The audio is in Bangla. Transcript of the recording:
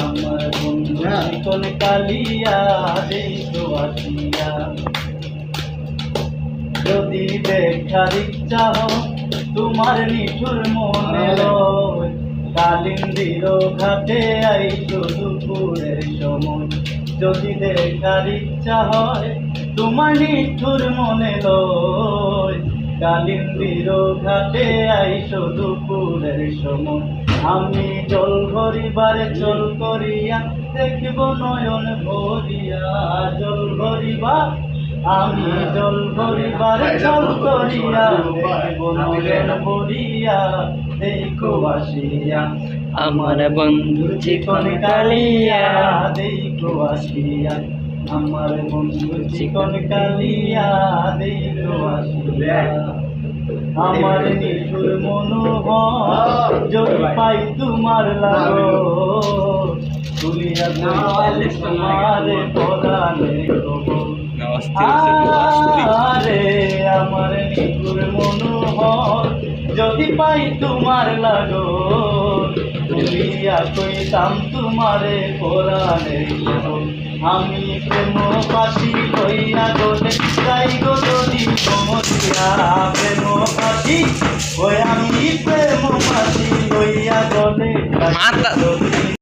আমার বন্ধু চিকন কালিয়া দেখো বাসিয়া যদি দেখার ইচ্ছা তোমার নিঠুর মনে কালিন্দির ঘাটে আইসো দুপুরের সময়। যদি দেখার ইচ্ছা হয়, তোমার নিঠুর মনে লয় কালিন্দির ঘাটে আইসো দুপুরের সময়। আমি জল ভরিবারে জল করিয়া দেখব নয়ন ভরিয়া। জল ভরিবা, আমি জল ভরিবার জল করিয়া দেখব নয়ন ভরিয়া। দেখো আসিয়া, আমার বন্ধু চিকন কালিয়া, দেখো আসিয়া। আমার বন্ধু চিকন কালিয়া আসিয়া। আমার নিঠুর মনোহর যদি পাই তোমার লাগো তুলিয়া তোমার আরে আমার নিগুর মনোহর যদি পাই তোমার লাগো তুলিয়া কইতাম আমি প্রেম পাশি কইয়া গোলে যাই গো যদি সমস্যা প্রেম পাশি ওই আমি প্রেম পাশি কইয়া গোলে